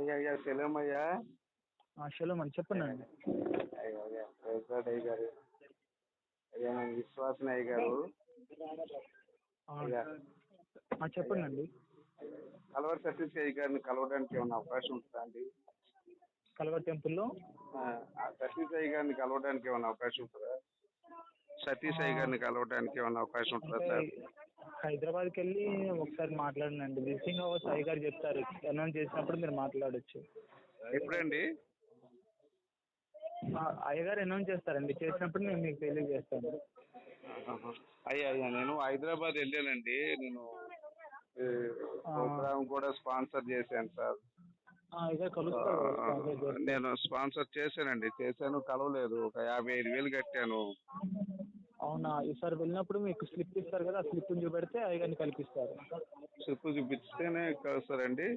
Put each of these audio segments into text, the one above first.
అయ్యా అయ్యా సెలవు అయ్యా షలోమ్ అండి చెప్పండి అయ్యా అయ్యా అయ్య గారు. అయ్యా నేను విశ్వాసం అయ్య గారు. చెప్పండి అండి కలవరి సతీష్ అయ్య గారిని కలవడానికి ఏమైనా అవకాశం ఉంటుందా అండి? కల్వర్ టెంపుల్లో? సతీష్ అయ్య గారిని కలవడానికి ఏమైనా అవకాశం ఉంటుందా? సతీష్ అయ్య గారిని కలవడానికి ఏమైనా అవకాశం ఉంటుందా సార్? హైదరాబాద్కి వెళ్ళి ఒకసారి మాట్లాడండి. విజిటింగ్ అవర్స్ అయ్య గారు చెప్తారు. అనౌన్స్ చేసినప్పుడు మీరు మాట్లాడొచ్చు. ఎప్పుడండి? అయ్య గారు అనౌన్స్ చేస్తారండి. చేసినప్పుడు నేను మీకు తెలియజేస్తాను. అయ్యా అయ్యా నేను హైదరాబాద్ వెళ్ళానండి. నేను ప్రోగ్రామ్ కూడా స్పాన్సర్ చేశాను సార్. నేను స్పాన్సర్ చేశానండి. చేశాను కలవలేదు. ఒక యాభై ఐదు వేలు కట్టాను. అవునా? ఈసారి వెళ్ళినప్పుడు మీకు స్లిప్ ఇస్తారు కదా ఆ స్లిప్ చూపెడితే అయ్య గారిని కల్పిస్తారు. స్లిప్ చూపిస్తేనే కలుస్తారండి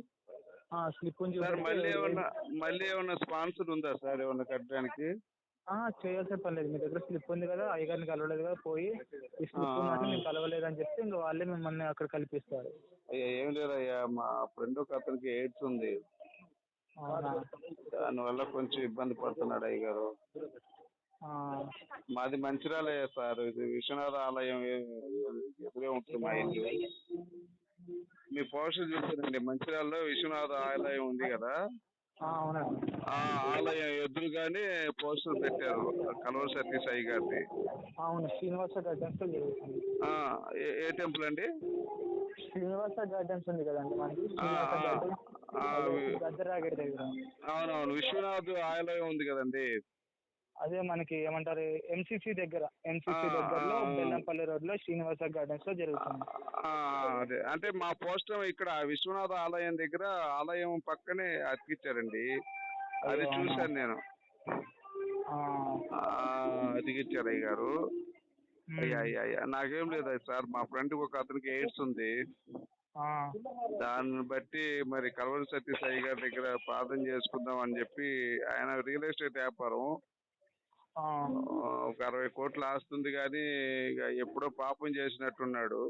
ఆ స్లిప్ సార్ మళ్ళీ ఏమన్నా చూపెడితే మళ్ళీ ఏమన్నా స్పాన్సర్ ఉందా సార్ ఏమన్నా కట్టడానికి? ఆ, చేయాల్సిన పని లేదు. మీ దగ్గర స్లిప్ ఉంది కదా అయ్యగారిని కలవలేదు కదా పోయి ఈ స్లిప్ నేను కలవలేదని చెప్తే ఇంకా వాళ్ళే మిమ్మల్ని అక్కడ కల్పిస్తారు. అయ్యా ఏం లేదయ్యా మా ఫ్రెండ్ ఒక అతనికి ఎయిడ్స్ ఉంది. దానివల్ల కొంచెం ఇబ్బంది పడుతున్నాడు అయ్య గారు ఆ, మాది మంచిర్యాలయ్యా సార్. ఇది విశ్వనాథ ఆలయం. ఎదురే ఉంటుంది మా ఇల్లు మీ పోస్టర్ చూసానండి మంచిర్యాలలో విశ్వనాథ ఆలయం ఉంది కదా? ఆ, ఆలయం ఎదురుగానే పోస్టర్ పెట్టారు కలవ సతీష్ అయ్య గారిది. అవును శ్రీనివాస గార్డెన్స్ ఏ- టెంపుల్ అండి? శ్రీనివాస గార్డెన్స్ ఉంది కదండి మనకి. అవునవును. విశ్వనాథ్ ఆలయం ఉంది కదండి. అదే మనకి ఏమంటారు ఎంసీసీ దగ్గర ఎంసీసీ దగ్గరలో. బెల్లంపల్లి రోడ్లో శ్రీనివాస గార్డెన్స్లో జరుగుతుంది. అదే. అంటే మా పోస్టర్ ఇక్కడ విశ్వనాథ ఆలయం దగ్గర ఆలయం పక్కనే అతికిచ్చారండి. అది? చూశాను నేను. అతికిచ్చారు అయ్య గారు. అయ్యా అయ్యా. అయ్యా నాకేం లేదు సార్. మా ఫ్రెండ్ ఒక అతనికి ఎయిడ్స్ ఉంది. దాన్ని బట్టి మరి కలవరి సతీష్ అయ్య గారి దగ్గర ప్రార్థన చేసుకుందాం అని చెప్పి ఆయన రియల్ ఎస్టేట్ వ్యాపారం ఒక అరవై కోట్లు ఆస్తుంది కానీ ఇక ఎప్పుడో పాపం చేసినట్టున్నాడు.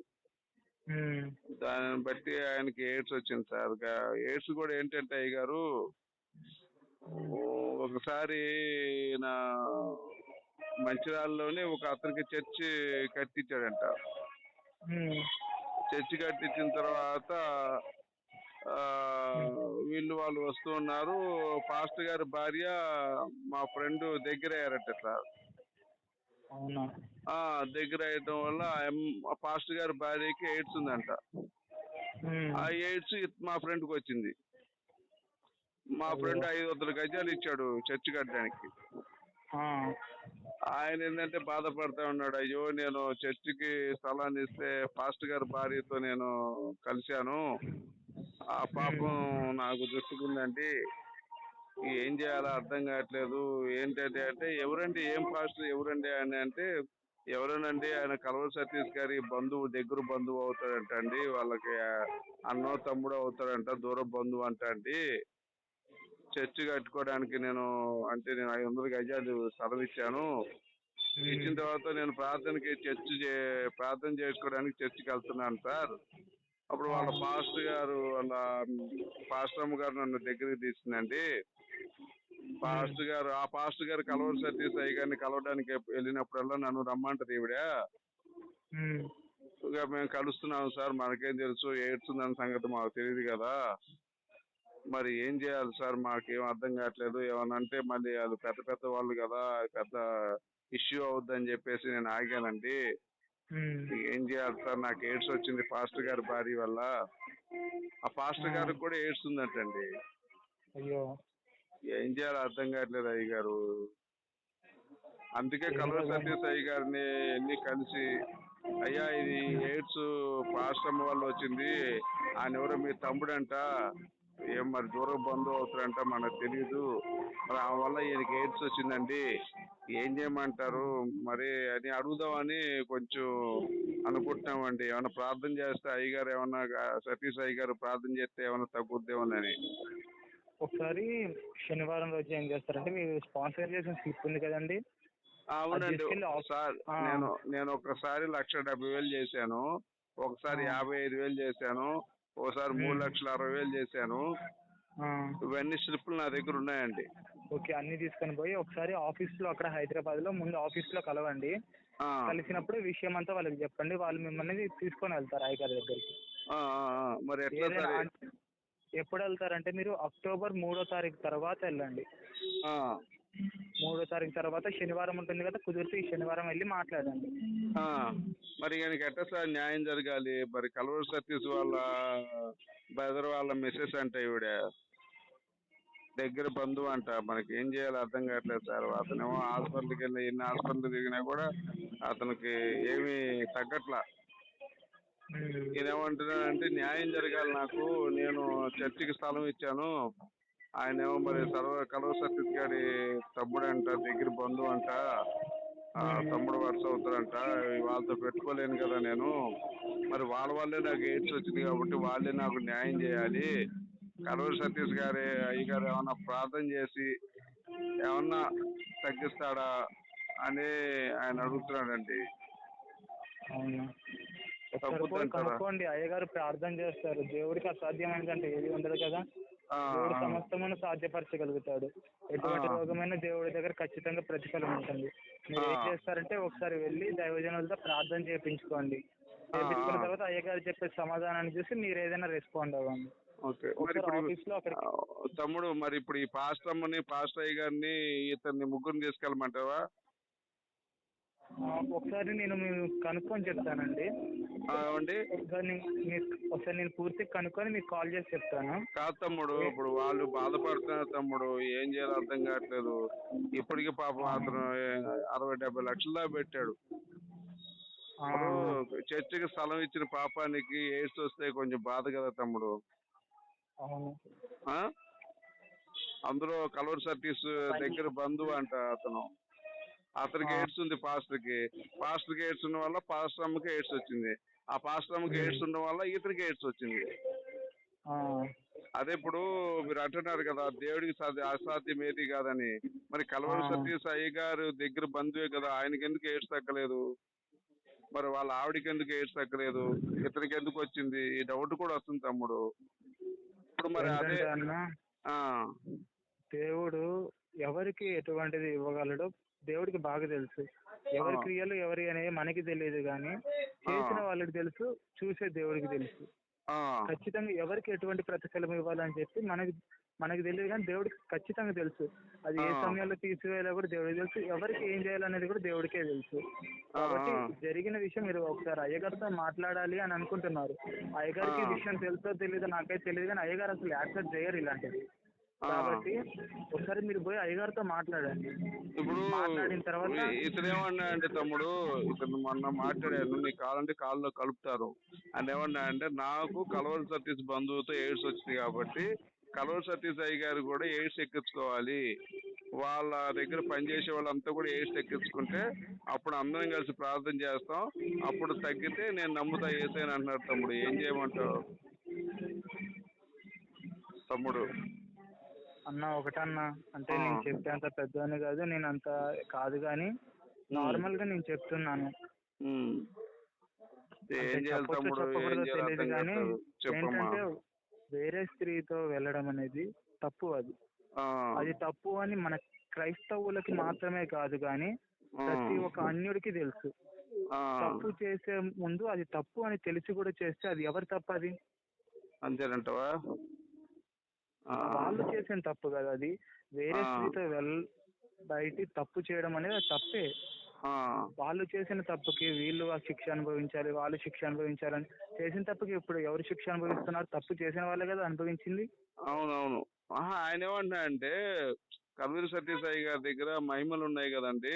దాన్ని బట్టి ఆయనకి ఎయిడ్స్ వచ్చింది సార్ ఎయిడ్స్ కూడా ఏంటంటే అయ్య గారు ఒకసారి నా మంచిర్యాలలోనే ఒక అతనికి చర్చి కట్టించాడంట. చర్చి కట్టించిన తర్వాత వీళ్ళు వాళ్ళు వస్తూ ఉన్నారు. పాస్టర్ గారి భార్య మా ఫ్రెండ్ దగ్గర అయ్యారట ఆ, దగ్గర అయ్యటం వల్ల పాస్టర్ గారి భార్యకి ఎయిడ్స్ ఉందంట. ఆ ఎయిడ్స్ మా ఫ్రెండ్కి వచ్చింది. మా ఫ్రెండ్ ఐదు వందల గజాలు ఇచ్చాడు చర్చి కట్టడానికి. ఆయన ఏంటంటే బాధపడతా ఉన్నాడు. అయ్యో నేను చర్చికి స్థలాన్ని ఇస్తే పాస్టర్ గారి భార్యతో నేను కలిశాను. ఆ పాపం నాకు దృష్టికుందంటే ఏం చేయాలో అర్థం కావట్లేదు. ఏంటంటే అంటే ఎవరండి ఏం పాస్టర్ ఎవరండి అని అంటే ఎవరనండి ఆయన కలవ సతీష్ గారి బంధువు దగ్గర బంధువు అవుతాడంట అండి వాళ్ళకి అన్నో తమ్ముడు అవుతాడంట దూర బంధువు అంట అండి చర్చ్ కట్టుకోవడానికి నేను అంటే నేను ఐదు వందల గజాలు స్థలం ఇచ్చాను. ఇచ్చిన తర్వాత నేను ప్రార్థనకి చర్చ్ చే- ప్రార్థన చేసుకోవడానికి చర్చికి వెళ్తున్నాను సార్. అప్పుడు వాళ్ళ పాస్టర్ గారు వాళ్ళ పాస్టర్ అమ్మ గారు నన్ను దగ్గరికి తీసిందండి పాస్టర్ గారు ఆ పాస్టర్ గారు కలవరి సతీష్ అయ్య గారిని కలవడానికి వెళ్ళినప్పుడల్లా నన్ను రమ్మంటది ఈవిడ. ఇక మేము కలుస్తున్నాం సార్ మనకేం తెలుసు ఎయిడ్స్ ఉందన్న సంగతి మాకు తెలియదు కదా మరి ఏం చేయాలి సార్ మాకేం అర్థం కావట్లేదు ఏమన్నా అంటే మళ్ళీ వాళ్ళు పెద్ద పెద్ద వాళ్ళు కదా పెద్ద ఇష్యూ అవుద్దని చెప్పేసి నేను ఆగానండి. ఏం చేయాలి సార్? నాకు ఎయిడ్స్ వచ్చింది పాస్టర్ గారి భార్య వల్ల. ఆ పాస్టర్ గారికి కూడా ఎయిడ్స్ ఉందంటండి. అయ్యో. ఏం చేయాలో అర్థం కావట్లేదు అయ్య గారు. అందుకే కలవ సతీష్ అయ్య గారిని ఎన్ని కలిసి అయ్యా ఇది ఎయిడ్స్ పాస్టమ్ వల్ల వచ్చింది. ఆయన ఎవరో మీ తమ్ముడంట. ఏం మరి దూర బంధువు అవుతారంట మనకు తెలియదు మరి ఆ వల్ల ఈయనకి ఎయిడ్స్ వచ్చిందండి. ఏం చేయమంటారు? మరి అని అడుగుదామని కొంచెం అనుకుంటున్నామండి. ఏమైనా ప్రార్థన చేస్తే అయ్యగారు ఏమన్నా సతీష్ అయ్య గారు ప్రార్థన చేస్తే ఏమైనా తగ్గుద్దేమోనని. ఒకసారి శనివారం రోజు ఏం చేస్తారంటే మీరు స్పాన్సర్ చేసిన స్లిప్ ఉంది కదండి. అవునండి. ఒకసారి. నేను నేను ఒకసారి లక్ష డెబ్బై వేలు చేశాను. ఒకసారి. యాభై ఐదు వేలు చేశాను. ఒకసారి మూడు. లక్షల అరవై వేలు చేశాను. ఇవన్నీ స్లిప్లు నా దగ్గర ఉన్నాయండి. ఓకే అన్ని తీసుకొని పోయి ఒకసారి ఆఫీస్లో అక్కడ హైదరాబాద్లో ముందు ఆఫీస్లో కలవండి. ఆ, కలిసినప్పుడు విషయం అంతా వాళ్ళకి చెప్పండి. వాళ్ళు మిమ్మల్ని తీసుకొని వెళ్తారు అయ్యగారి దగ్గరికి. మరి ఎట్లా ఎప్పుడు వెళ్తారంటే మీరు అక్టోబర్ మూడో తారీఖు తర్వాత వెళ్ళండి. మూడో తారీఖు తర్వాత శనివారం ఉంటుంది కదా కుదిరితే ఈ శనివారం వెళ్ళి మాట్లాడండి. ఆ. మరి ఈయనకి ఎట్లా సార్ న్యాయం జరగాలి? మరి కలవర్ సతీష్ వాళ్ళ బ్రదర్ వాళ్ళ మిస్సెస్ అంటే ఈవిడ. దగ్గర బంధువు అంట. మనకి ఏం చేయాలో అర్థం కావట్లేదు సార్. అతనేమో హాస్పిటల్కి వెళ్ళి ఎన్ని హాస్పిటల్ తిరిగినా కూడా అతనికి ఏమీ తగ్గట్లా. నేనేమంటున్నానంటే న్యాయం జరగాలి నాకు. నేను చర్చికి స్థలం ఇచ్చాను. ఆయన ఏమో మరి సర్వ కలవ సతీష్ గారి తమ్ముడు అంట దగ్గర బంధువు అంట ఆ, తమ్ముడు వరుస అవుతారంట వాళ్ళతో పెట్టుకోలేను కదా నేను. మరి వాళ్ళ వల్లే నాకు ఎయిడ్స్ వచ్చింది కాబట్టి వాళ్ళే నాకు న్యాయం చేయాలి. కలవరి సతీష్ గారి అయ్యగారు ఏమన్నా ప్రార్థన చేసి ఏమన్నా తగ్గిస్తాడా అని ఆయన అడుగుతున్నాడండి? కనుక్కోండి అయ్యగారు ప్రార్థన చేస్తారు. దేవుడికి అసాధ్యమైనదంటే ఏది ఉండదు కదా. దేవుడు. సమస్తమును సాధ్యపరచగలుగుతాడు ఎటువంటి. రోగమైన దేవుడి దగ్గర ఖచ్చితంగా ప్రతిఫలం ఉంటుంది మీరు ఏం. చేస్తారంటే ఒకసారి వెళ్ళి దైవజనులతో ప్రార్థన చేయించుకోండి చేయించుకున్న. తర్వాత అయ్యగారు చెప్పే సమాధానాన్ని చూసి మీరు ఏదైనా రెస్పాండ్ అవ్వండి ఓకే మరి ఇప్పుడు తమ్ముడు మరి ఇప్పుడు ఈ పాస్టర్ అమ్మని పాస్టర్ అయ్య గారిని ఇతన్ని ముగ్గురిని తీసుకెళ్ళమంటావా ఒకసారి నేను కనుక్కొని చెప్తానండి. ఏమండి? ఒకసారి నేను మీకు ఒకసారి నేను పూర్తిగా కనుక్కొని మీకు కాల్ చేసి చెప్తాను. కాదు తమ్ముడు ఇప్పుడు వాళ్ళు బాధపడుతున్నారు తమ్ముడు ఏం చేయాలో అర్థం కావట్లేదు. ఇప్పటికీ పాపం అతను అరవై డెబ్బై లక్షల దాకా పెట్టాడు. చర్చికి స్థలం ఇచ్చిన పాపానికి ఎయిడ్స్ వస్తే కొంచెం బాధ కదా తమ్ముడు. అవును. ఆ? అందులో కలవర్ సర్టీస్ దగ్గర బంధువు అంట అతను. అతనికి. ఎయిడ్స్ ఉంది పాస్టర్కి పాస్టర్కి ఎయిడ్స్ ఉన్న వల్ల పాస్టర్ అమ్మకి ఎయిడ్స్ వచ్చింది. ఆ పాస్టర్ అమ్మకి ఎయిడ్స్ ఉండడం వల్ల ఇతనికి ఎయిడ్స్ వచ్చింది. అదే ఇప్పుడు మీరు అంటున్నారు కదా దేవుడికి సాధ్య అసాధ్యం ఏది కాదని. మరి కలవరి. సతీష్ అయ్య గారు దగ్గర బంధువే కదా ఆయనకి ఎందుకు ఎయిడ్స్ తగ్గలేదు? మరి వాళ్ళ ఆవిడకి ఎందుకు ఎయిడ్స్ తగ్గలేదు? ఇతనికి ఎందుకు వచ్చింది? ఈ డౌట్ కూడా వస్తుంది తమ్ముడు. ఇప్పుడు మరి అదే దేవుడు ఎవరికి ఎటువంటిది ఇవ్వగలడో దేవుడికి బాగా తెలుసు ఎవరి. క్రియలు ఎవరి అనేవి మనకి తెలియదు కానీ చేసిన వాళ్ళకి తెలుసు చూసే దేవుడికి తెలుసు ఖచ్చితంగా ఎవరికి ఎటువంటి ప్రతిఫలం ఇవ్వాలని చెప్పి మనకి మనకి తెలియదు కానీ దేవుడికి ఖచ్చితంగా తెలుసు అది ఏ. సమయంలో తీసివేయాలో కూడా దేవుడికి తెలుసు ఎవరికి ఏం చేయాలనేది కూడా దేవుడికే తెలుసు కాబట్టి. జరిగిన విషయం మీరు ఒకసారి అయ్యగారితో మాట్లాడాలి అని అనుకుంటున్నారు అయ్యగారికి. విషయం తెలుసో తెలియదో నాకైతే తెలియదు కానీ అయ్యగారు అసలు యాక్సెప్ట్ చేయరు ఇలాంటివి. కాబట్టి ఒకసారి మీరు పోయి అయ్యగారితో మాట్లాడండి. ఇప్పుడు మాట్లాడిన తర్వాత ఇతను ఏమన్నా అంటే తమ్ముడు ఇతను మొన్న మాట్లాడాను నీకు కావాలంటే కాల్లో కలుపుతారు. అని ఏమన్నా అంటే నాకు కలవరి సతీష్ బంధువుతో ఎయిడ్స్ వచ్చింది కాబట్టి కలవరి సతీష్ అయ్య గారు కూడా ఎయిడ్స్ ఎక్కించుకోవాలి. వాళ్ళ దగ్గర పనిచేసే వాళ్ళంతా కూడా ఎయిడ్స్ ఎక్కించుకుంటే అప్పుడు అందరం కలిసి ప్రార్థన చేస్తాం. అప్పుడు తగ్గితే నేను నమ్ముతా ఏసైనా అంటున్నారు తమ్ముడు. ఏం చేయమంటావు? తమ్ముడు. అన్న ఒకటన్న అంటే. నేను చెప్పేంత పెద్దవాడిని కాదు నేను అంత కాదు కానీ నార్మల్గా నేను చెప్తున్నాను. తెలియదు కానీ ఏంటంటే వేరే స్త్రీతో వెళ్ళడం అనేది తప్పు అది. అది తప్పు అని మన క్రైస్తవులకి మాత్రమే కాదు కానీ ప్రతి ఒక్క అన్యుడికి తెలుసు. తప్పు చేసే ముందు అది తప్పు అని తెలిసి కూడా చేస్తే అది ఎవరి తప్పు అది? అంతేనంటావా? వాళ్ళు చేసిన తప్పు కదా అది. వేరే. స్త్రీతో వెల్ బయటి తప్పు చేయడం అనేది తప్పే. వాళ్ళు చేసిన తప్పుకి వీళ్ళు ఆ శిక్ష అనుభవించాలి వాళ్ళు శిక్ష అనుభవించాలని చేసిన తప్పుకి ఇప్పుడు ఎవరు శిక్ష అనుభవిస్తున్నారు? తప్పు చేసిన వాళ్ళే కదా అనుభవించింది. అవునవును. ఆహా, ఆయన ఏమంటున్నా అంటే కల్వరి సత్యసాయి గారి దగ్గర మహిమలు ఉన్నాయి కదండి.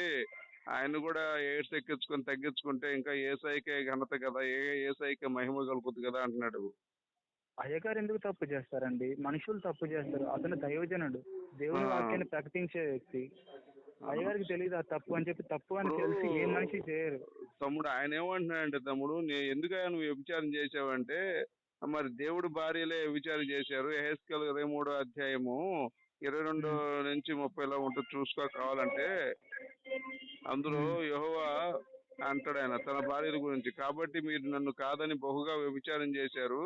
ఆయన కూడా ఎయిడ్స్ ఎక్కించుకొని తగ్గించుకుంటే ఇంకా ఏ సాయికే ఘనత కదా ఏ ఏ సాయికే మహిమ కలుగుతుంది కదా అంటున్నాడు. అయ్యగారు ఎందుకు తప్పు చేస్తారండి? మనుషులు తప్పు చేస్తారు. అతను దైవజనుడు. దేవుని. వాక్యాన్ని ప్రకటించే వ్యక్తి. అయ్యగారికి తెలియదు ఆ తప్పు అని చెప్పి తప్పు అని తెలిసి ఏ మనిషి చేయరు. తమ్ముడు ఆయన ఏమంటున్నాడంటే తమ్ముడు నే ఎందుకయ్యా నువ్వు వ్యభిచారం చేసావంటే మరి దేవుడు భార్యలే వ్యభిచారం చేశారు. హెస్కల్ ఇరవై మూడో అధ్యాయము ఇరవై రెండు నుంచి ముప్పైలో ఉంటుంది చూసుకో కావాలంటే అందులో యెహోవా అంటాడు ఆయన తన భార్యల గురించి. కాబట్టి మీరు నన్ను కాదని బహుగా వ్యభిచారం చేశారు.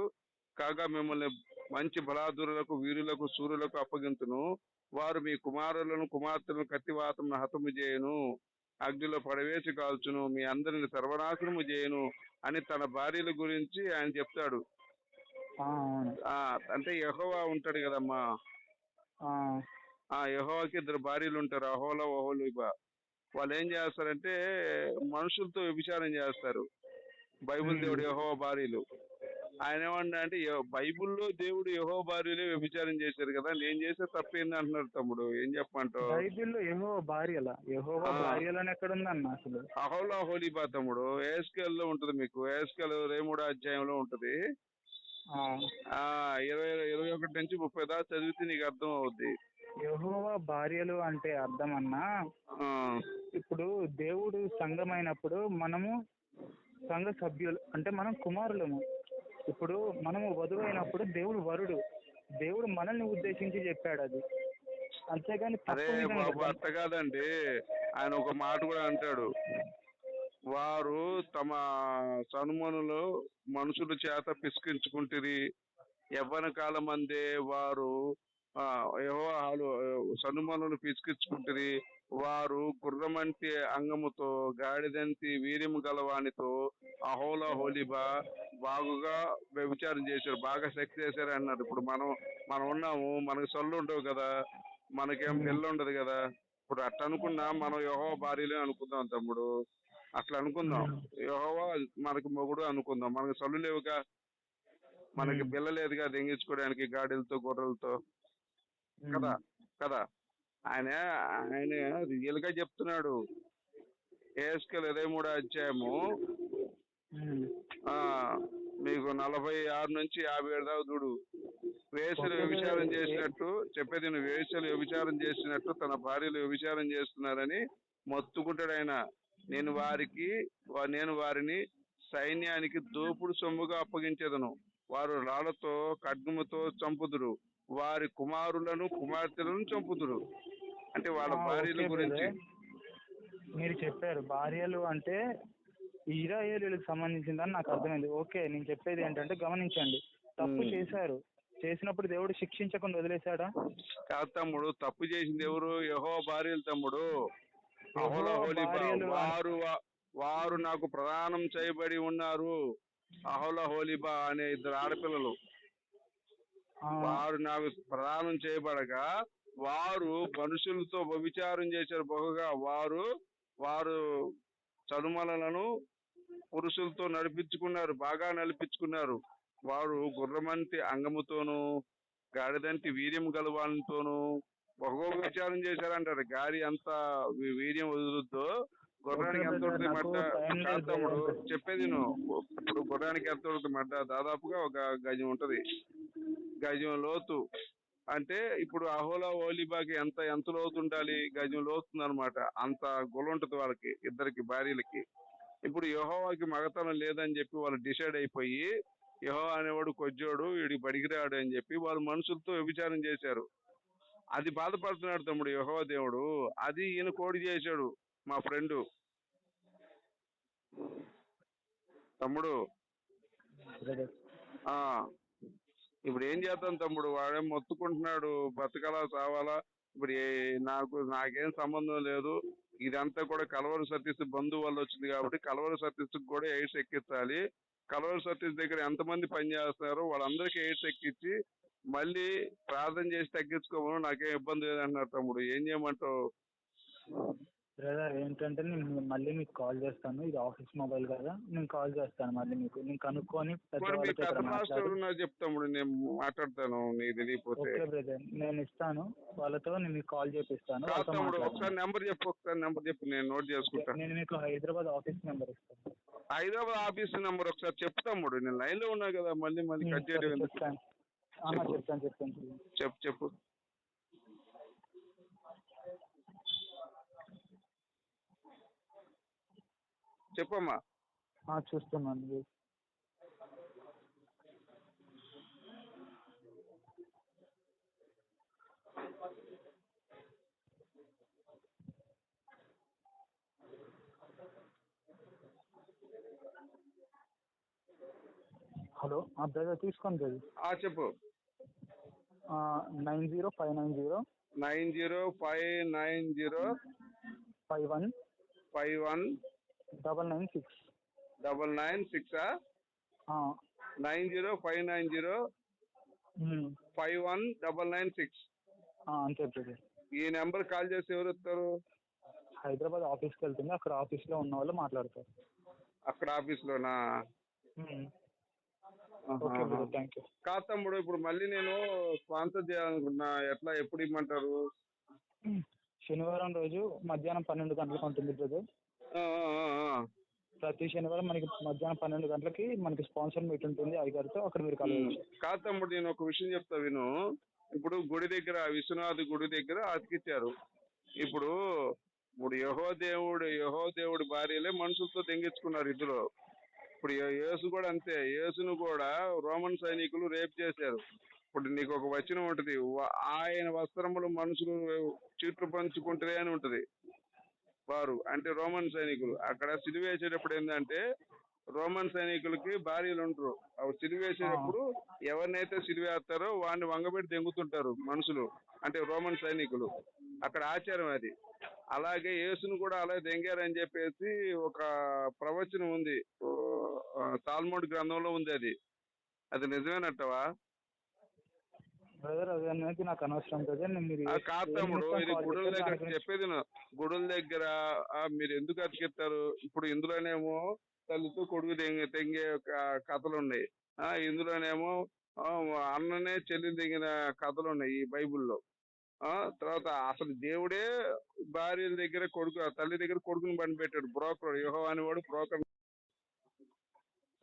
కాగా మిమ్మల్ని మంచి బలాదురులకు వీరులకు సూర్యులకు అప్పగింతును. వారు మీ కుమారులను కుమార్తెలను కత్తివాతం హతము చేయను. అగ్నిలో పడవేసి కాల్చును. మీ అందరిని సర్వనాశనము చేయను అని తన భార్యల గురించి ఆయన చెప్తాడు. అంటే యెహోవా ఉంటాడు కదమ్మా. ఆ, యెహోవాకి ఇద్దరు భార్యలు ఉంటారు. అహోల ఓహోలిబా వాళ్ళు ఏం చేస్తారంటే మనుషులతో వ్యభిచారం చేస్తారు. బైబిల్. దేవుడు యెహోవా భార్యలు. ఆయన ఏమన్నా అంటే యెహో- బైబిల్లో దేవుడు యహో భార్యలే వ్యభిచారం చేశారు కదా నేను చేసే తప్పేంది అంటున్నాడు తమ్ముడు ఏం చెప్పమంటావు? బైబిల్లో యహో భార్యల యహోవా ఆ. భార్యలని ఎక్కడ ఉందన్న అసలు? అహోలా హోలీబా తమ్ముడు ఏస్కెల్లో ఉంటది మీకు ఏస్కెల్ ఇరవై మూడో అధ్యాయంలో ఉంటది. ఇరవై ఇరవై ఒకటి నుంచి ముప్పై దాకా చదివితే నీకు అర్థం అవుద్ది. యెహోవా భార్యలు అంటే అర్థం అన్నా ఇప్పుడు దేవుడు సంఘమైనప్పుడు మనము సంఘ సభ్యులు అంటే మనం కుమారులము. ఇప్పుడు మనము వధువైనప్పుడు దేవుడు వరుడు. దేవుడు మనల్ని ఉద్దేశించి చెప్పాడు అది అంతేగాని బాబు అట్ట కాదండి. ఆయన ఒక మాట కూడా అంటాడు. వారు తమ సనుమనులు మనుషుల చేత పిసికించుకుంటుంది యవ్వన కాలం అందే వారు యెహోవాలు సనుమనులు పిసికించుకుంటుంది వారు గుర్రమంటి అంగముతో గాడిదంతి వీర్యము గలవానితో అహోలా హోలిబా బాగుగా వ్యభిచారం చేశారు బాగా సెక్స్ చేశారు అన్నారు. ఇప్పుడు మనం మనం ఉన్నాము మనకు సొల్లు ఉండవు కదా మనకేం పిల్ల ఉండదు కదా. ఇప్పుడు అట్లా అనుకున్నా మనం యహో భార్యలే అనుకుందాం తమ్ముడు. అట్లా అనుకుందాం. యహోవా మనకి మొగుడు అనుకుందాం. మనకు సొల్లు లేవుగా? మనకి మ్మ్. పిల్ల లేదుగా దెంగించుకోవడానికి గాడిలతో గొర్రెలతో? కదా కదా. ఆయన ఆయన రియల్గా చెప్తున్నాడు. ఏస్కెల్ ఇరవై మూడో అధ్యాయము. మీకు నలభై ఆరు నుంచి యాభై ఏడు దాకా చూడు. వేసలు వ్యభిచారం చేసినట్టు చెప్పేది నువ్వు వేసలు వ్యభిచారం చేసినట్టు తన భార్యలు వ్యభిచారం చేస్తున్నారని మొత్తుకుంటాడు ఆయన. నేను వారికి నేను వారిని సైన్యానికి దోపుడు సొమ్ముగా అప్పగించేదను. వారు రాళ్ళతో ఖడ్గముతో చంపుదురు. వారి కుమారులను కుమార్తెలను చంపుదురు. అంటే వాళ్ళ భార్యల గురించి. మీరు చెప్పారు. భార్యలు అంటే ఇజ్రాయేలీలకు సంబంధించిందని నాకు అర్థమైంది. ఓకే నేను చెప్పేది ఏంటంటే గమనించండి. తప్పు. చేశారు. చేసినప్పుడు దేవుడు శిక్షించకుండా వదిలేశాడా? కాదు తమ్ముడు తప్పు చేసింది ఎవరు? యహో భార్యలు తమ్ముడు. వారు వారు నాకు ప్రదానం చేయబడి ఉన్నారు. అహోలహోలిబా అనే ఇద్దరు ఆడపిల్లలు. వారు నాకు ప్రదానం చేయబడగా వారు మనుషులతో వ్యభిచారం చేశారు. బహుగా వారు వారు చనుమలను పురుషులతో నడిపించుకున్నారు బాగా నడిపించుకున్నారు. వారు గుర్రమంటి అంగముతోను గాడిదంటి వీర్యం గలవానితోను బహుగా విచారం చేశారంటారు. గాడి అంత వీర్యం వదులుద్దో గుర్రానికి ఎంత ఉంటుంది మడ్డ తమ్ముడు. చెప్పేది నువ్వు ఇప్పుడు గుర్రానికి ఎంత ఉంటుంది మడ్డ? దాదాపుగా ఒక గజం ఉంటది. గజం లోతు అంటే ఇప్పుడు అహోలా ఓలిబాకి ఎంత ఎంత లోతు ఉండాలి గజం లోతుంది అనమాట అంత గుల ఉంటుంది వాళ్ళకి ఇద్దరికి భార్యలకి. ఇప్పుడు యహోవాకి మగతనం లేదని చెప్పి వాళ్ళు డిసైడ్ అయిపోయి యహో అనేవాడు కొజ్జోడు వీడి బడిగిరాడు అని చెప్పి వాళ్ళు మనుషులతో వ్యభిచారం చేశారు. అది బాధపడుతున్నాడు తమ్ముడు యహోవా దేవుడు. అది ఈయన కోడి చేశాడు మా ఫ్రెండ్. తమ్ముడు. ఇప్పుడు ఏం చేద్దాం తమ్ముడు? వాడేం మొత్తుకుంటున్నాడు? బతకలా చావాలా ఇప్పుడు నాకు నాకేం సంబంధం లేదు. ఇదంతా కూడా కలవరు సతీష్ బంధువు వల్ల వచ్చింది కాబట్టి కలవరు సతీష్ కూడా ఎయిడ్స్ ఎక్కించాలి. కలవర సతీష్ దగ్గర ఎంతమంది పని చేస్తున్నారు వాళ్ళందరికీ ఎయిడ్స్ ఎక్కించి మళ్ళీ ప్రార్థన చేసి తగ్గించుకోమని నాకేం ఇబ్బంది లేదన్నారు తమ్ముడు. ఏం చేయమంటావు? బ్రదర్ ఏంటంటే నేను మళ్ళీ మీకు కాల్ చేస్తాను. ఇది ఆఫీస్ మొబైల్ కదా నేను కాల్ చేస్తాను మళ్ళీ మీకు. నేను కనుక్కొని చెప్తాముడు నేను మాట్లాడతాను ఓకే బ్రదర్ నేను ఇస్తాను. వాళ్ళతో నేను మీకు కాల్ చేపిస్తాను. ఒకసారి నెంబర్ చెప్పు ఒకసారి నెంబర్ చెప్పు నేను నోట్ చేసుకుంటా. నేను మీకు హైదరాబాద్ ఆఫీస్ నెంబర్ ఇస్తాను. హైదరాబాద్ ఆఫీస్ నెంబర్ ఒకసారి చెప్పు తమ్ముడు నేను లైన్లో ఉన్నా కదా మళ్ళీ మళ్ళీ కట్ చేయడం చెప్తాను. చెప్తాను చెప్తాను. చెప్పు చెప్పు. చెప్పమ్మా. చూస్తున్నాను హలో బ్రదర్ తీసుకోండి బ్రదర్. చెప్పు. Nine zero five nine zero. Nine zero five nine zero five one. Five one double nine six. Double nine సిక్సా nine zero five nine zero five one double nine six. అంతే brother ఈ number call చేసి ఎవరు వస్తారు? హైదరాబాద్ ఆఫీస్కి వెళ్తుంది. అక్కడ ఆఫీస్లో ఉన్న వాళ్ళు మాట్లాడతారు. అక్కడ ఆఫీస్లోనా? యూ. కాదు తమ్ముడు ఇప్పుడు మళ్ళీ నేను స్పాన్సర్ చేయాలనుకుంటున్నా. ఎట్లా ఎప్పుడు ఇమ్మంటారు? శనివారం రోజు మధ్యాహ్నం పన్నెండు గంటలకు ఉంటుంది బ్రదర్. ప్రతి శనివారం మనకి మధ్యాహ్నం పన్నెండు గంటలకి మనకి స్పాన్సర్ మీట్ ఉంటుంది అయ్యగారితో అక్కడ మీరు కలవచ్చు కాదు తమ్ముడు నేను ఒక విషయం చెప్తా విను. ఇప్పుడు గుడి దగ్గర విశ్వనాథ్ గుడి దగ్గర అతికిచ్చారు. ఇప్పుడు ఇప్పుడు యహో దేవుడు యహో దేవుడి భార్యలే మనుషులతో తెంగించుకున్నారు ఇద్దరు ఇప్పుడు యేసు కూడా అంతే. యేసును కూడా రోమన్ సైనికులు రేప్ చేశారు. ఇప్పుడు నీకు ఒక వచనం ఉంటది. ఆయన వస్త్రములు మనుషులు చీట్లు పంచుకుంటే అని ఉంటది. వారు అంటే రోమన్ సైనికులు. అక్కడ సిలివేసేటప్పుడు ఏంటంటే రోమన్ సైనికులకి భార్యలు ఉంటారు. అవి సిలివేసేటప్పుడు ఎవరినైతే సిలివేస్తారో వాడిని వంగబెట్టి దెంగుతుంటారు మనుషులు అంటే రోమన్ సైనికులు. అక్కడ ఆచారం అది. అలాగే యేసును కూడా అలా దెంగారని చెప్పేసి ఒక ప్రవచనం ఉంది. తాల్మోడ్ గ్రంథంలో ఉంది అది. అది నిజమేనట్టవా బ్రదర్ అది అనేది నాకు అనవసరం బ్రదర్. నేను మీరు ఆ ఏ- కాదు ఏ తమ్ముడు ఇది గుడుల దగ్గర చెప్పేది. గుడుల దగ్గర ఆ, మీరు ఎందుకు అతికెత్తారు ఇప్పుడు ఇందులోనేమో తల్లితో కొడుకు తెంగే తెంగే ఒక కథలు ఉన్నాయి ఆ ఇందులోనేమో అన్ననే చెల్లి తెంగిన కథలు ఉన్నాయి ఈ బైబిల్లో. ఆ తర్వాత అసలు దేవుడే భార్యల దగ్గర కొడుకు తల్లి దగ్గర కొడుకుని బండి పెట్టాడు. బ్రోకర్ యుహో అనేవాడు బ్రోకర్.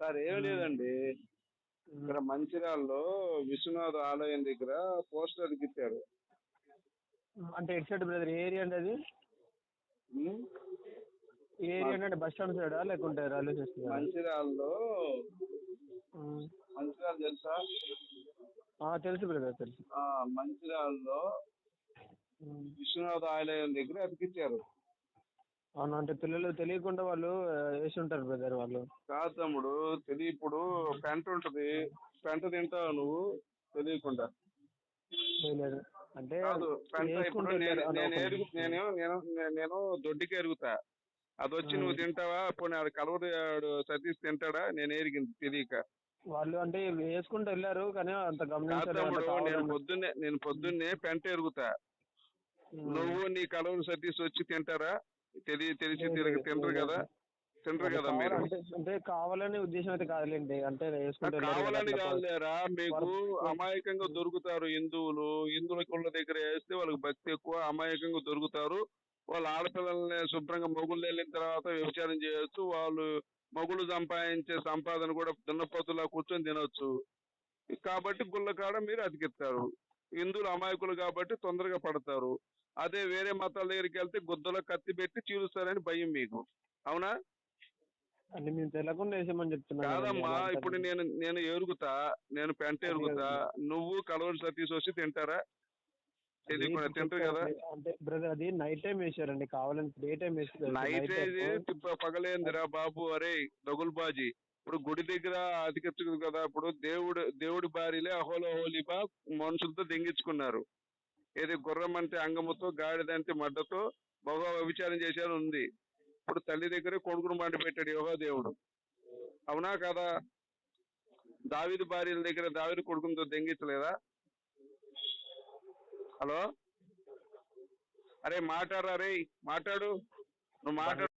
సార్ ఏం లేదండి. ఇక్కడ మంచిర్యాలలో విశ్వనాథ ఆలయం దగ్గర పోస్టర్ అతికిచ్చారు. అంటే ఎటు సైడ్ బ్రదర్? ఏరియా అండి అది? ఏరియా అంటే బస్ స్టాండ్ సైడా లేకుంటే రైల్వే స్టేషన్ మంచిర్యాలలో. మంచిర్యాల తెలుసా? తెలుసు బ్రదర్ తెలుసు. మంచిర్యాలలో. విశ్వనాథ ఆలయం దగ్గర అతికిచ్చారు. అవును అంటే పిల్లలు తెలియకుండా వాళ్ళు వేసి ఉంటారు బ్రదర్ వాళ్ళు. కాదు తమ్ముడు తెలియ ఇప్పుడు పెంట ఉంటది. పెంట తింటావు నువ్వు? తెలియకుండా. లేదు అంటే కాదు పెంట ఇప్పుడు నేను. నేను అది ఎరుగు నేను నేను నేను- నేను దొడ్డికి ఎరుగుతా. అది వచ్చి నువ్వు తింటావా? పోనీ ఆడు కలవరి ఆడు సతీష్ తింటాడా? నేను ఎరిగింది తెలియక. వాళ్ళు అంటే వేసుకుంటూ వెళ్ళారు కానీ అంత కాదు గమనించలేదు తమ్ముడు అంత నేను. పొద్దున్నే నేను పొద్దున్నే పెంట ఎరుగుతా. నువ్వు నీ కలవరి సతీష్ వచ్చి తింటారా? తెలియ తెలిసి తిరగ లేదు. కదా? వాళ్ళు కదా మీరు? అంటే కావాలని ఉద్దేశం అయితే కాదులేండి. అంటే కావాలని కాదులేరా మీకు అమాయకంగా దొరుకుతారు హిందువులు. హిందువుల కుళ్ళ దగ్గర వేస్తే వాళ్ళకి భక్తి ఎక్కువ అమాయకంగా దొరుకుతారు. వాళ్ళ ఆడపిల్లల్ని శుభ్రంగా మొగుళ్ళు వెళ్ళిన తర్వాత వ్యభిచారం చేయొచ్చు. వాళ్ళు మొగుళ్ళు సంపాదించే సంపాదన కూడా దున్నపోతులా కూర్చొని తినొచ్చు. కాబట్టి గుళ్ళ కాడ మీరు అతికిస్తారు. హిందువులు అమాయకులు కాబట్టి తొందరగా పడతారు. అదే వేరే మతాల దగ్గరికి వెళ్తే గుద్దలో కత్తి పెట్టి చీలుస్తారని భయం మీకు. అవునా? అంటే మేము తెలకుండా వేసామని చెప్తున్నాను కదండి, కాదమ్మా ఇప్పుడు. నేను నేను ఎరుగుతా నేను పెంట ఎరుగుతా. నువ్వు కలవరి సతీష్ వచ్చి తింటారా? తెలియకుండా తింటారు కదా. అంటే బ్రదర్ అది నైట్ టైం వేసారండి. కావాలని డే టైం వేసారు నైట్ పగలేందిరా బాబు అరే దగులుబాజీ ఇప్పుడు గుడి దగ్గర అతికించదు కదా ఇప్పుడు దేవుడు దేవుడి భార్యలే అహోలో హోలీబా మనుషులతో దెంగించుకున్నారు. ఏది గుర్రం అంటే అంగముతో గాడిదంటే మడ్డతో బహు వ్యభిచారం చేశారు ఉంది. ఇప్పుడు తల్లి దగ్గర కొడుకును మండి పెట్టాడు యోగా దేవుడు. అవునా కదా? దావిది భార్యల దగ్గర దావిది కొడుకునితో దెంగించలేదా హలో? అరే మాట్లాడరా రే మాట్లాడు. నువ్వు మాట్లాడు.